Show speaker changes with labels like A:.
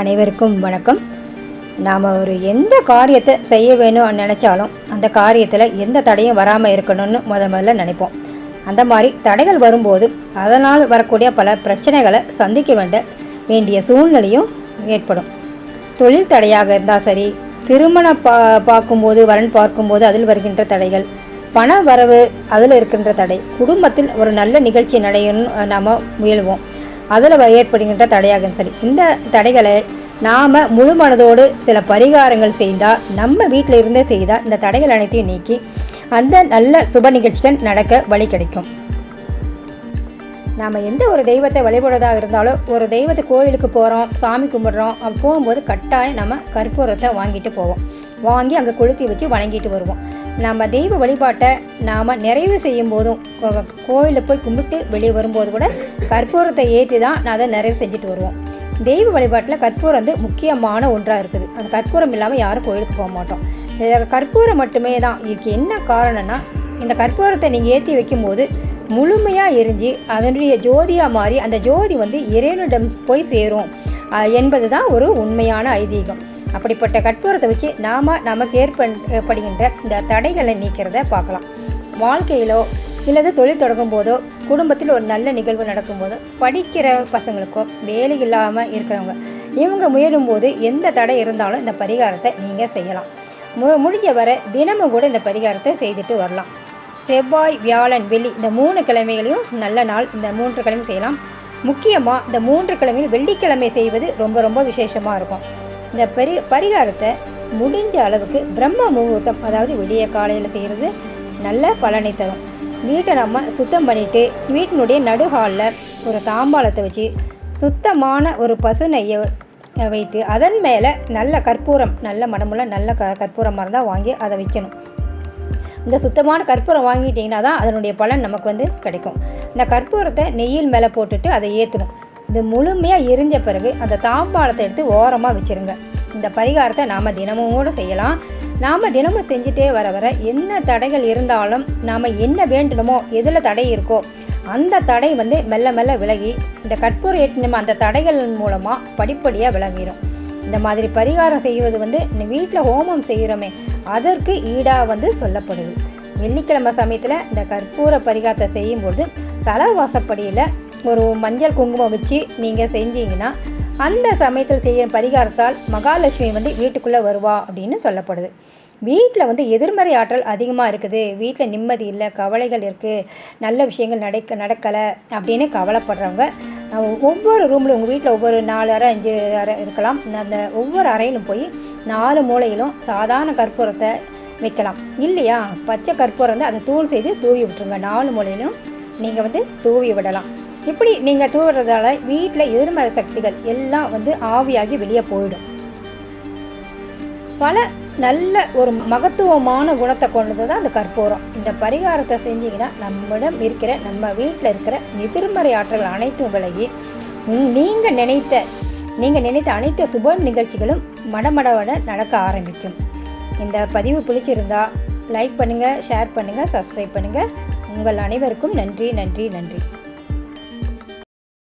A: அனைவருக்கும் வணக்கம். நாம் ஒரு எந்த காரியத்தை செய்ய வேணும்னு நினச்சாலும் அந்த காரியத்தில் எந்த தடையும் வராமல் இருக்கணும்னு முத முதல்ல நினைப்போம். அந்த மாதிரி தடைகள் வரும்போது அதனால் வரக்கூடிய பல பிரச்சனைகளை சந்திக்க வேண்ட வேண்டிய சூழ்நிலையும் ஏற்படும். தொழில் தடையாக இருந்தால் சரி திருமணம் பா பார்க்கும்போது வரன் பார்க்கும்போது அதில் வருகின்ற தடைகள் பண வரவு அதில் இருக்கின்ற தடை குடும்பத்தில் ஒரு நல்ல நிகழ்ச்சி நடையணும் நாம் முயலுவோம். அதில் ஏற்படுகின்ற தடையாகும். சரி இந்த தடைகளை நாம் முழு மனதோடு சில பரிகாரங்கள் செய்தால் நம்ம வீட்டில் இருந்தே செய்தால் இந்த தடைகள் அனைத்தையும் நீக்கி அந்த நல்ல சுப நிகழ்ச்சிகள் நடக்க வழி கிடைக்கும். நாம் எந்த ஒரு தெய்வத்தை வழிபடுறதாக இருந்தாலும் ஒரு தெய்வத்தை கோவிலுக்கு போகிறோம் சாமி கும்பிட்றோம் அப்போ போகும்போது கட்டாயம் நம்ம கற்பூரத்தை வாங்கிட்டு போவோம். வாங்கி அங்கே கொளுத்தி வச்சு வணங்கிட்டு வருவோம். நம்ம தெய்வ வழிபாட்டை நாம் நிறைவு செய்யும் போதும் கோ- போய் கும்பிட்டு வெளியே வரும்போது கூட கற்பூரத்தை ஏற்றி தான் நான் அதை நிறைவு செஞ்சுட்டு வருவோம். தெய்வ வழிபாட்டில் கற்பூரம் வந்து முக்கியமான ஒன்றாக இருக்குது. அந்த கற்பூரம் இல்லாமல் யாரும் கோயிலுக்கு போக மாட்டோம். கற்பூரம் மட்டுமே தான். இதுக்கு என்ன காரணம்னா இந்த கற்பூரத்தை நீங்கள் ஏற்றி வைக்கும்போது முழுமையாக எரிஞ்சு அதனுடைய ஜோதியாக மாறி அந்த ஜோதி வந்து இறைவனிடம் போய் சேரும். என்பது தான் ஒரு உண்மையான ஐதீகம். அப்படிப்பட்ட கற்பூரத்தை வச்சு நாம் நமக்கு ஏற்படுகின்ற இந்த தடைகளை நீக்கிறத பார்க்கலாம். வாழ்க்கையிலோ இல்லது தொழில் தொடங்கும் போதோ குடும்பத்தில் ஒரு நல்ல நிகழ்வு நடக்கும்போதோ படிக்கிற பசங்களுக்கோ வேலை இல்லாமல் இருக்கிறவங்க இவங்க முயலும் போது எந்த தடை இருந்தாலும் இந்த பரிகாரத்தை நீங்கள் செய்யலாம். மு முடிஞ்ச வரை தினமும் கூட இந்த பரிகாரத்தை செய்துட்டு வரலாம். செவ்வாய் வியாழன் வெள்ளி இந்த மூணு கிழமைகளையும் நல்ல நாள் இந்த மூன்று கிழமை செய்யலாம். முக்கியமாக இந்த மூன்று கிழமையில் வெள்ளிக்கிழமை செய்வது ரொம்ப ரொம்ப விசேஷமாக இருக்கும். இந்த பரி பரிகாரத்தை முடிஞ்ச அளவுக்கு பிரம்ம முகூர்த்தம் அதாவது விடிய காலையில் செய்கிறது நல்ல பலனை தரும். வீட்டை நம்ம சுத்தம் பண்ணிவிட்டு வீட்டினுடைய நடுஹாலில் ஒரு தாம்பாளத்தை வச்சு சுத்தமான ஒரு பசு நெய்யை வைத்து அதன் மேலே நல்ல கற்பூரம் நல்ல மனமுள்ள நல்ல க கற்பூரமாக இருந்தால் வாங்கி அதை வைக்கணும். இந்த சுத்தமான கற்பூரம் வாங்கிட்டிங்கன்னா தான் அதனுடைய பலன் நமக்கு வந்து கிடைக்கும். இந்த கற்பூரத்தை நெய்யில் மேலே போட்டுட்டு அதை ஏற்றணும் இது முழுமையாக எரிஞ்ச பிறகு அந்த தாம்பாளத்தை எடுத்து ஓரமாக வச்சுருங்க. இந்த பரிகாரத்தை நாம் தினமும் கூட செய்யலாம். நாம் தினமும் செஞ்சுட்டே வர வர என்ன தடைகள் இருந்தாலும் நாம் என்ன வேண்டணுமோ எதில் தடை இருக்கோ அந்த தடை வந்து மெல்ல மெல்ல விலகி இந்த கற்பூரம் ஏற்றினோம் அந்த தடைகள் மூலமாக படிப்படியாக விலகிடும் இந்த மாதிரி பரிகாரம் செய்வது வந்து வீட்டில் ஹோமம் செய்கிறோமே அதற்கு ஈடாக வந்து சொல்லப்படுது. வெள்ளிக்கிழமை சமயத்தில் இந்த கற்பூர பரிகாரத்தை செய்யும்பொழுது தலை வாசப்படியில் ஒரு மஞ்சள் குங்குமம் வச்சு நீங்கள் செஞ்சீங்கன்னா அந்த சமயத்தில் செய்ய பரிகாரத்தால் மகாலட்சுமி வந்து வீட்டுக்குள்ளே வருவா அப்படின்னு சொல்லப்படுது. வீட்டில் வந்து எதிர்மறை ஆற்றல் அதிகமாக இருக்குது. வீட்டில் நிம்மதி இல்லை கவலைகள் இருக்குது நல்ல விஷயங்கள் நடக்க நடக்கலை அப்படின்னு கவலைப்படுறவங்க ஒவ்வொரு ரூம்லையும் உங்கள் வீட்டில் ஒவ்வொரு நாலு அறை அஞ்சு அறை இருக்கலாம். அந்த ஒவ்வொரு அறையிலும் போய் நாலு மூலையிலும் சாதாரண கற்பூரத்தை வைக்கலாம். இல்லையா? பச்சை கற்பூரம் வந்து அதை தூள் செய்து தூவி விட்டுருங்க. நாலு மூலையிலும் நீங்கள் வந்து தூவி விடலாம். இப்படி நீங்கள் தூவுறதால வீட்டில் எதிர்மறை சக்திகள் எல்லாம் வந்து ஆவியாகி வெளியே போயிடும். பல நல்ல ஒரு மகத்துவமான குணத்தை கொண்டது தான் அந்த கற்பூரம். இந்த பரிகாரத்தை செஞ்சீங்கன்னா நம்மிடம் இருக்கிற நம்ம வீட்டில் இருக்கிற எதிர்மறை ஆற்றல்கள் அனைத்தும் விலகி நீங்கள் நினைத்த நீங்கள் நினைத்த அனைத்து சுப நிகழ்ச்சிகளும் மடமடவட நடக்க ஆரம்பிக்கும். இந்த பதிவு பிடிச்சிருந்தா லைக் பண்ணுங்கள் ஷேர் பண்ணுங்கள் சப்ஸ்கிரைப் பண்ணுங்கள் உங்கள் அனைவருக்கும் நன்றி நன்றி நன்றி.